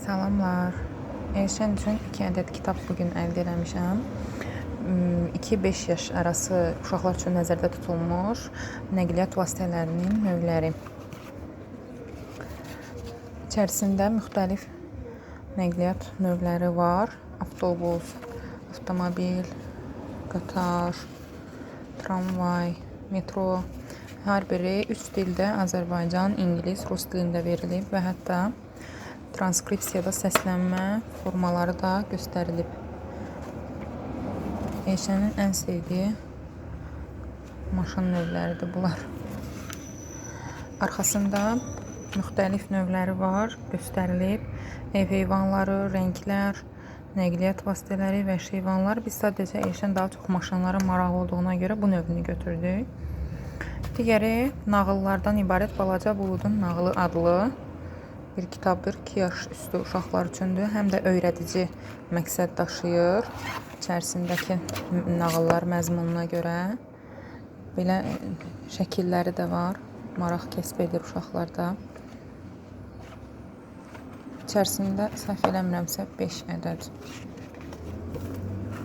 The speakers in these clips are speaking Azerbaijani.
Salamlar. Elşən üçün 2 ədəd kitab bu əldə eləmişəm. 2-5 yaş arası uşaqlar üçün nəzərdə tutulmuş nəqliyyat vasitələrinin növləri. İçərisində müxtəlif nəqliyyat növləri var. Avtobus, avtomobil, qatar, tramvay, metro. Hər biri üç dildə Azərbaycan, ingilis, rus dilində verilib və hətta transkripsiyada səslənmə formaları da göstərilib. Elşənin ən sevdiyi maşın növləridir bunlar. Arxasında müxtəlif növləri var, göstərilib. Ev heyvanları, rənglər, nəqliyyat vasitələri, vəhşi heyvanlar. Biz sadəcə Elşən daha çox maşınlara marağı olduğuna görə bu növünü götürdük. Digəri nağıllardan ibarət Balaca Buludun nağılı adlı bir kitabdır. 2 yaş üstü uşaqlar üçündür. Həm də öyrədici məqsəd daşıyır. İçərisindəki nağıllar məzmununa görə belə e, şəkilləri də var. Maraq kəsb edir uşaqlarda. İçərisində səhv eləmirəmsə 5 ədəd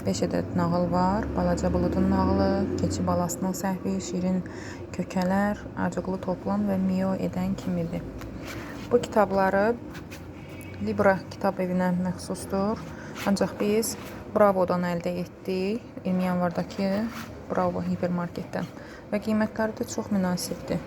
5 ədəd nağıl var. Balaca Buludun nağılı, Keçi balasının səhvi, Şirin kökələr, Acıqlı toplan və Mio edən kimidir. Bu kitabları Libra kitab evinə məxsusdur. Ancaq biz Bravodan əldə etdik. 20 yanvardakı Bravo hipermarketdən və qiymətləri də çox münasibdir.